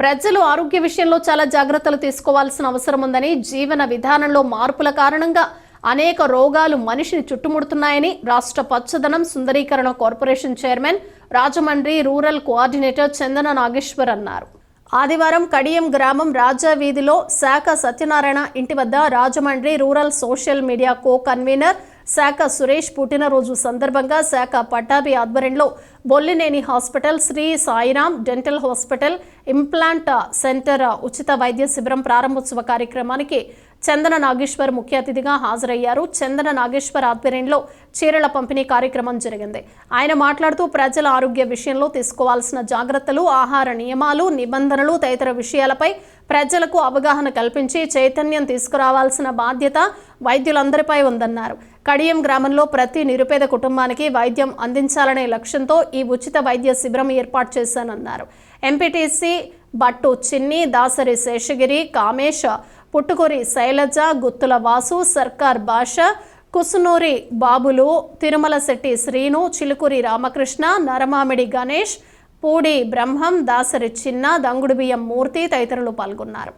ప్రజలు ఆరోగ్య విషయంలో చాలా జాగ్రత్తలు తీసుకోవాల్సిన అవసరం ఉందని జీవన విధానంలో మార్పుల కారణంగా అనేక రోగాలు మనిషిని చుట్టుముడుతున్నాయని రాష్ట్ర పచ్చదనం సుందరీకరణ corporation chairman Rajahmundry rural coordinator Chandana Nageshwar అన్నారు. ఆదివారం కడియం గ్రామం రాజా వీధిలో శాఖ సత్యనారాయణ ఇంటి వద్ద Rajahmundry rural social media co convenor Sakha Suresh పుట్టినరోజు సందర్భంగా శాఖ పట్టాభి ఆధ్వర్యంలో Bollineni hospital Sri Sairam dental hospital implant centre ఉచిత వైద్య శిబిరం ప్రారంభోత్సవ కార్యక్రమానికి చందన నాగేశ్వర్ ముఖ్య అతిథిగా హాజరయ్యారు. చందన నాగేశ్వర్ ఆధ్వర్యంలో చీరల పంపిణీ కార్యక్రమం జరిగింది. ఆయన మాట్లాడుతూ ప్రజల ఆరోగ్య విషయంలో తీసుకోవాల్సిన జాగ్రత్తలు ఆహార నియమాలు నిబంధనలు తదితర విషయాలపై ప్రజలకు అవగాహన కల్పించి చైతన్యం తీసుకురావాల్సిన బాధ్యత వైద్యులందరిపై ఉందన్నారు. కడియం గ్రామంలో ప్రతి నిరుపేద కుటుంబానికి వైద్యం అందించాలనే లక్ష్యంతో ఈ ఉచిత వైద్య శిబిరం ఏర్పాటు చేశానన్నారు. ఎంపీటీసీ బట్టు చిన్ని దాసరి శేషగిరి కామేశ పుట్టుకూరి శైలజ గుత్తుల వాసు సర్కార్ భాష కుసునూరి బాబులు తిరుమల శెట్టి శ్రీను చిలుకూరి రామకృష్ణ నరమామిడి గణేష్ పూడి బ్రహ్మం దాసరి చిన్న దంగుడు బియ్యం మూర్తి తదితరులు పాల్గొన్నారు.